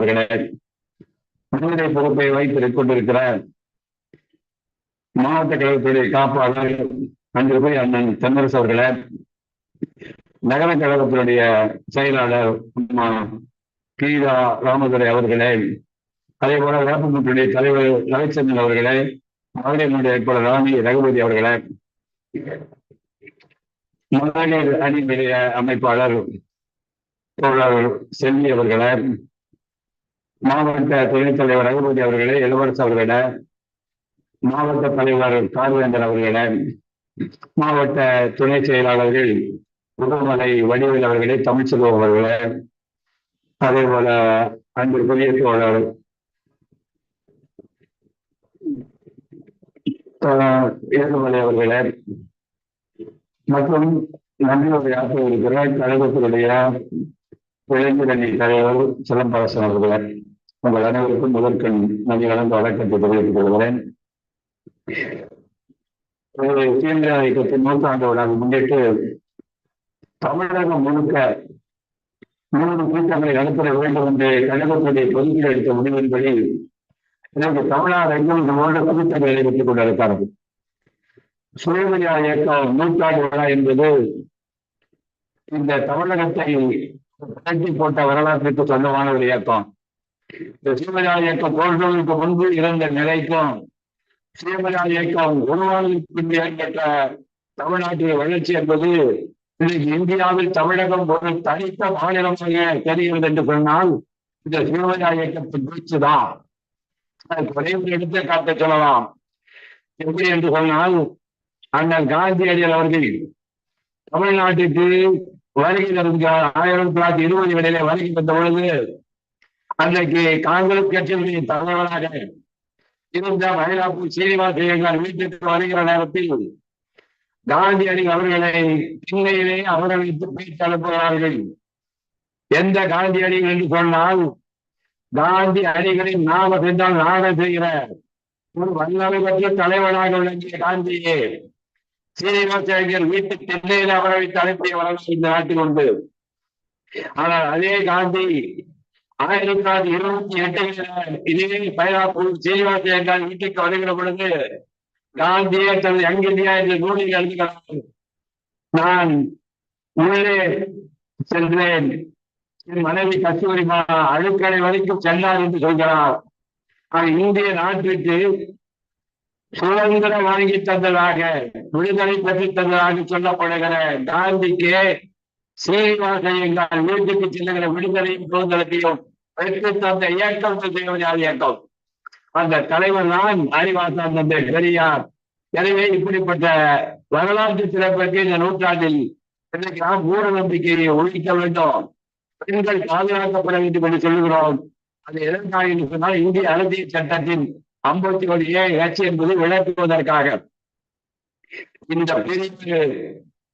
அவர்களே பொறுப்பை வைத்துக் கொண்டிருக்கிற மாவட்ட கழகத்துடைய காப்பாளர் அன்று போய் அண்ணன் தென்னரசு அவர்களை நகர கழகத்தினுடைய செயலாளர் அம்மா கீதா ராமதுரை அவர்களே அதே போல வேப்பமுற்றுடைய தலைவர் ரவிச்சந்திரன் அவர்களே மகளிரினுடைய வேட்பாளர் ராணி ரகுபதி அவர்களே மகளிர் அணியினுடைய அமைப்பாளர் தோழர் செல்வி அவர்களே மாவட்ட துணைத் தலைவர் ரகுபதி அவர்களே இளவரசு அவர்களே மாவட்ட தலைவர் கார்வேந்தர் அவர்களிட மாவட்ட துணை செயலாளர்கள் உடமலை வடிவேல் அவர்களே தமிழ்ச்செல்வம் அவர்களே அதே போல அன்பிற்குரிய தோழர் ஏழுமலை அவர்களே மற்றும் நன்றியுரையாக இருக்கிற கழகத்தினுடைய இளைஞரணி தலைவர் சிலம்பரசன் அவர்களே உங்கள் அனைவருக்கும் முதற்கண் நன்றி கலந்து வழக்கத்தை தெரிவித்துக் கொள்கிறேன். தீவிர இயக்கத்தின் நூற்றாண்டு விழாவை முன்னிட்டு தமிழகம் முழுக்க மூன்று கூட்டங்களை நடத்த வேண்டும் என்று கழகத்துடைய பொதுவில் எடுத்த முடிவின்படி எனக்கு தமிழ்நாடு எங்கும் இந்த மூன்று கூட்டங்களை நடைபெற்றுக் கொண்டிருக்கிறது. சுயமரியா இயக்கம் நூற்றாண்டு விழா என்பது இந்த தமிழகத்தை போட்ட வரலாற்றுக்கு சொந்தமான ஒரு இயக்கம். இந்த சுயமரியா இயக்கம் தோன்றதுக்கு முன்பு இருந்த நிலைக்கும் சுயமரியா இயக்கம் உருவானதுக்கு பின்பு ஏற்பட்ட தமிழ்நாட்டின் வளர்ச்சி என்பது இன்னைக்கு இந்தியாவில் தமிழகம் ஒரு தனித்த மாநிலமாக தெரிகிறது என்று சொன்னால் இந்த சுயமரியா இயக்கத்தின் வீழ்ச்சிதான் அதுக்கு ஒரே ஒரு எடுத்துக்காட்ட சொல்லலாம். எப்படி என்று சொன்னால் அண்ணன் காந்தியடிகள் அவர்கள் தமிழ்நாட்டுக்கு வருகை இருந்தார் ஆயிரத்தி தொள்ளாயிரத்தி இருபது இடையில வருகை வந்த பொழுது அன்றைக்கு காங்கிரஸ் கட்சியினுடைய தலைவராக இருந்த மயிலாப்பூர் ஐயங்கார் வீட்டுக்கு வருகிற நேரத்தில் காந்தியடிகள் அவர்களை திண்ணையிலே அவர்களுக்கு பேச்சு அனுப்புகிறார்கள். எந்த காந்தியடிகள் என்று சொன்னால் காந்தி அடிகளின் நாம சென்றால் நாக செய்கிற ஒரு வல்லமை பெற்ற தலைவனாக விளங்கிய காந்தியே சீனிவாசன் வீட்டு தென்னையில் அவரை அனுப்பிய வரலாறு இந்த நாட்டில் உண்டு. ஆனால் அதே காந்தி ஆயிரத்தி தொள்ளாயிரத்தி இருபத்தி எட்டில் இதே பைலாப்பூர் சீனிவாசன் வீட்டுக்கு வருகிற பொழுது காந்தியே தனது யங் இந்தியா என்ற நூலில் எழுதுகிறார் நான் உள்ளே சென்றேன். என் மனைவி கஸ்தூரிமா அழுக்கடை வரைக்கும் சென்றார் என்று சொல்கிறார். இந்திய நாட்டிற்கு சுதந்திரம் வாங்கி தந்ததாக விடுதலை பெற்று தந்ததாக சொல்லப்படுகிற காந்திக்கு சீனிவாசன் எங்கள் வீட்டுக்கு செல்லுகிற விடுதலையும் சுதந்திரத்தையும் பெற்று தந்த இயக்கம் சுயமரியாதை இயக்கம்? அந்த தலைவர் தான் அறிவாசன் தந்தை பெரியார். எனவே இப்படிப்பட்ட வரலாற்று சிறப்புக்கு இந்த நூற்றாண்டில் இன்றைக்கு நாம் மூட நம்பிக்கையை ஒழிக்க வேண்டும். பெண்கள் பாதுகாக்கப்பட வேண்டும் என்று சொல்லுகிறோம். அது எதற்காக என்று சொன்னால் இந்திய அரசியல் சட்டத்தின் ஐம்பத்தி ஒரு என்பது விளக்குவதற்காக. இந்த பிரிவு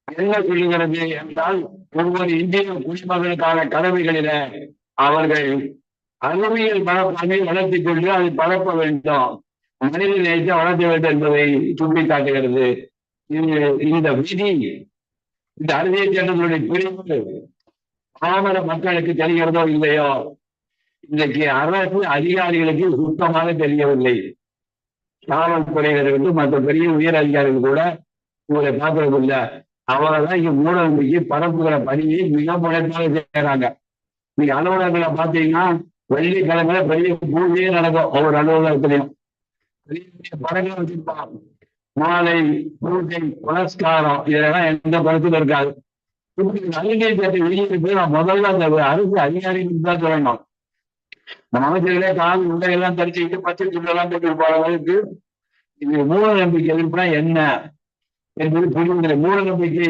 என்ன சொல்லுகிறது என்றால் ஒவ்வொரு இந்திய குடிமகனுக்கான கடமைகளில அவர்கள் அறிவியல் மனப்பான்மை வளர்த்திக் கொண்டு அதை பரப்ப வேண்டும். மனித நேயத்தை வளர்த்த வேண்டும் என்பதை சுட்டிக்காட்டுகிறது. இது இந்த விதி இந்த அறிவியல் சட்டங்களுடைய பிரிவு பாமர மக்களுக்கு தெரிகிறதோ இல்லையோ? இன்றைக்கு அரசு அதிகாரிகளுக்கு சுத்தமாக தெரியவில்லை. காவல்துறையினருக்கு மற்ற பெரிய உயர் அதிகாரிகள் கூட இவரை பார்க்கறது இல்லை அவங்கதான் இங்க மூடநம்பிக்கை பரப்புகிற பணியை மிக முனைப்பாக செய்யறாங்க. நீங்க அலுவலகங்களை பாத்தீங்கன்னா வெள்ளிக்கிழமை பெரிய பூஜையே நடக்கும் ஒவ்வொரு அலுவலகத்திலையும். பெரிய பெரிய படங்கள் வச்சிருப்பாங்க. மாலை பூஜை புரஸ்காரம் இதெல்லாம் எந்த படத்துல இருக்காது. இப்படி நல்கை சட்டை வெளியிட்டு நான் முதல்ல அந்த அரசு அதிகாரிகளுக்கு தான் சொல்லணும். நம்ம அமைச்சர்களே காது உண்டையெல்லாம் தரிச்சுக்கிட்டு பச்சை சுண்டெல்லாம் போட்டு அளவுக்கு இது மூட நம்பிக்கை எதிர்ப்புனா என்ன? என்பது புரிவதில்லை மூட நம்பிக்கை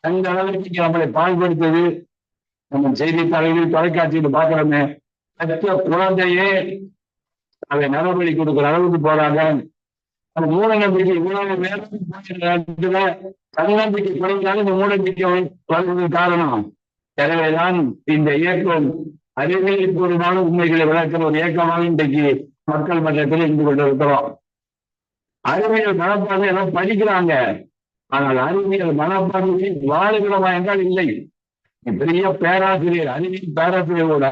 தங்க அளவிற்கு நம்மளை பாழ்படுத்தது நம்ம செய்தித்தாள்களில் தொலைக்காட்சியில் பார்க்கிறோமே. பெற்ற குழந்தையே அதை நரபலி கொடுக்கிற அளவுக்கு போறாங்க அந்த மூட நம்பிக்கை. இவ்வளவு நேரத்துல தன்னம்பிக்கை குறைந்தாலும் இந்த மூட நம்பிக்கை காரணம். எனவேதான் இந்த இயக்கம் அறிவியல் பூர்வமான உண்மைகளை விளக்கிற ஒரு இயக்கமாக இன்றைக்கு மக்கள் மன்றத்தில் இருந்து கொண்டிருக்கிறோம். அறிவியல் மனப்பார்வை எல்லாம் படிக்கிறாங்க ஆனால் அறிவியல் மனப்பான்மை வாழுகிறோமா என்றால் இல்லை. பெரிய பேராசிரியர் அறிவியல் பேராசிரியரோட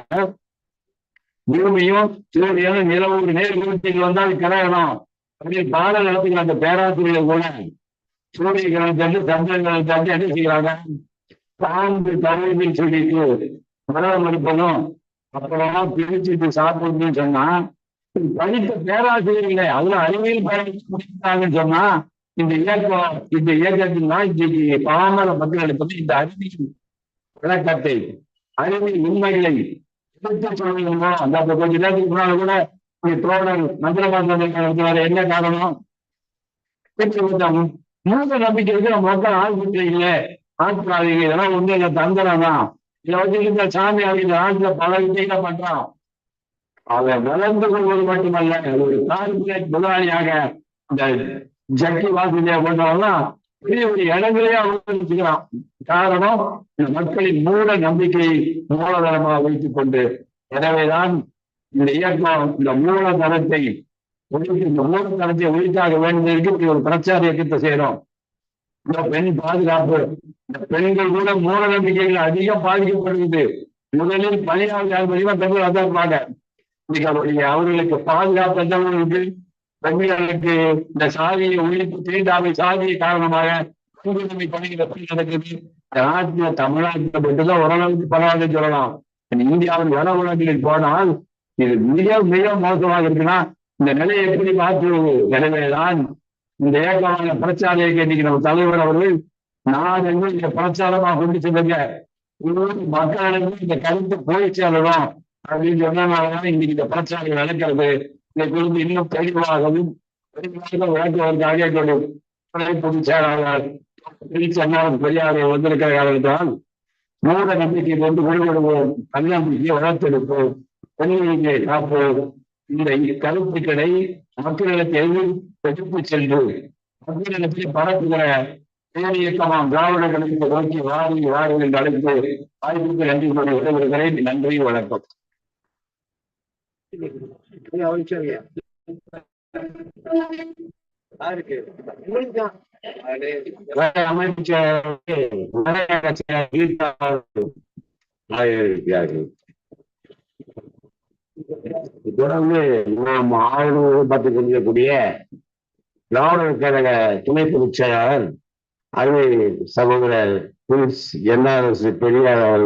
பூமியும் சூரியனும் நிலவு நேர்கோட்டில் வந்தால் கிரகணம். அப்படியே பாடல் நடத்துகிற அந்த பேராசிரியர் கூட சூரிய கிரகத்தை சந்திரன் கிரகத்தை என்ன செய்யறாங்க பாம்பு தரையில் சொல்லிட்டு மரம் எடுப்பதும் அப்புறம் பிரிச்சுட்டு சாப்பிடணும்னு சொன்னா படித்த பேராசிரியர்களே அதுல அறிவியல் பயணிச்சு சொன்னா இந்த இயக்கம் இந்த இயக்கத்தில் தான் இன்றைக்கு பாமர மக்கள் எடுப்பது இந்த அறிவியல் விளக்கத்தை அறிவியல் உண்மைகளை எடுத்து சொல்லணுமோ? அந்த அப்ப கொஞ்ச நேரத்துக்கு முன்னால கூட ஒரு தோழர் மந்திரமாசம் என்ன காரணம்? மூத்த நம்பிக்கை இருக்கிற மக்கள் ஆள் இல்லை. ஆஸ்பத்திரி இதெல்லாம் ஒண்ணு இல்லை. தந்திரம் தான் இந்த சாமி அவங்க ஆட்சியில பல விஷயங்களை பண்றான். அதை வளர்ந்து கொள்வது மட்டுமல்ல ஒரு கார்பரேட் முதலாளியாக இந்த ஜக்கி வாசலியா கொண்டவெல்லாம் பெரிய ஒரு இடங்களே அவர்களுக்கிறான் காரணம் இந்த மக்களின் மூட நம்பிக்கையை மூலதனமாக வைத்துக் கொண்டு எனவேதான் இந்த இயக்கம் இந்த மூலதனத்தை ஒழித்து இந்த மூலதனத்தை ஒழித்தாக வேண்டும் என்று ஒரு பிரச்சார இயக்கத்தை செய்யறோம். இந்த பெண் பாதுகாப்பு. இந்த பெண்கள் கூட மூட நம்பிக்கைகள் அதிகம் பாதிக்கப்படுகிறது. முதலில் பணியாளர் பதிவாக பெண்கள் இருப்பாங்க இன்னைக்கு அவர்களுக்கு பாதுகாப்பு எந்த இருக்கு? பெண்களுக்கு இந்த சாதியை ஒழிப்பு தீண்டாமை சாதியை காரணமாக குடும்பமை பணிகள் எப்படி நடக்குது? இந்த நாட்டுல தமிழ்நாட்டுல மட்டும்தான் ஓரளவுக்கு பரவாயில்ல சொல்லலாம். இந்தியாவின் வட உலகில் போனால் இது மிக மிக மோசமாக இருக்குன்னா இந்த நிலையை எப்படி மாற்றுவது எனவேதான் இந்த ஏகமான பிரச்சார இன்னைக்கு நம்ம தலைவர் அவர்கள் நான் வந்து இந்த பிரச்சாரமாக கொண்டு செல்லுங்க. மக்களுக்கு இந்த கருத்து போய் சேரணும் அப்படின்னு சொன்னதுனாலதான் இன்னைக்கு இந்த பிரச்சாரம் நடக்கிறது. இதை குறித்து இன்னும் தெளிவாகவும் விளக்குவதற்காக என்னுடைய துணை பொதுச் செயலாளர் திருச்சென்னார் பெரியார் வந்திருக்கிற காரணத்தால் மூட நம்பிக்கை கொண்டு விடுபடுவோம் தன்னம்பிக்கையை வளர்த்தெடுப்போம். பெண்களுக்கு காப்போம் இந்த கருத்துக்களை மக்களிடத்தை எதிர்ப்பு சென்று மக்களிடத்தை பரப்புகிற பேர் இயக்கமாம் திராவிட கழகத்தை நோக்கி வாரி வாரி என்று அழைத்து வாய்ப்புக்கு நன்றி கூறி விடைபெறுகிறேன். நன்றி வணக்கம். அமைச்சர் தொடர்ந்து நாம் ஆய்வு பார்த்து கொண்டிருக்கக்கூடிய திராவிட கழக துணை பொதுச் செயலாளர் அருமை சகோதரர் என்ஆர்எஸ் பெரியார் அவர்கள்